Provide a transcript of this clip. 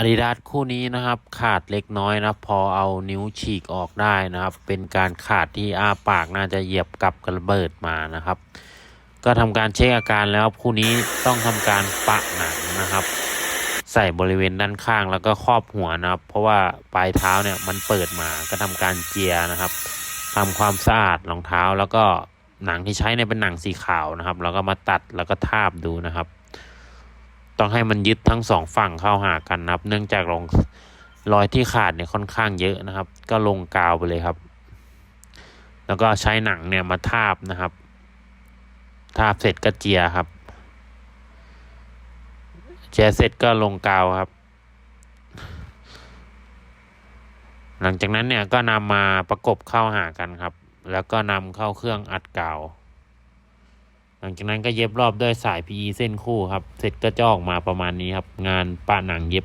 อาดิดาสคู่นี้นะครับขาดเล็กน้อยนะพอเอานิ้วฉีกออกได้นะครับ เป็นการขาดที่อ้าปากน่าจะเหยียบกับกระเบิดมานะครับ ก็ทำการเช็คอาการแล้วคู่นี้ต้องทำการปะหนังนะครับ ใส่บริเวณด้านข้างแล้วก็ครอบหัวนะครับ เพราะว่าปลายเท้าเนี่ยมันเปิดมาก็ทำการเจียนะครับทำความสะอาดรองเท้าแล้วก็หนังที่ใช้เนี่ยเป็นหนังสีขาวนะครับ แล้วก็มาตัดแล้วก็ทาบดูนะครับ ต้องให้มันยึดทั้งสองฝั่งเข้าหากันนะครับ เนื่องจากรองรอยที่ขาดเนี่ยค่อนข้างเยอะนะครับ ก็ลงกาวไปเลยครับ แล้วก็ใช้หนังเนี่ยมาทาบนะครับ ทาบเสร็จก็เจียครับ เจียเสร็จก็ลงกาวครับ หลังจากนั้นเนี่ยก็นำมาประกบเข้าหากันครับ แล้วก็นำเข้าเครื่องอัดกาว ลังจากนั้นก็เย็บรอบด้วยสาย PE เส้นคู่ครับ เสร็จก็จะออกมาประมาณนี้ครับ งานปะหนังเย็บ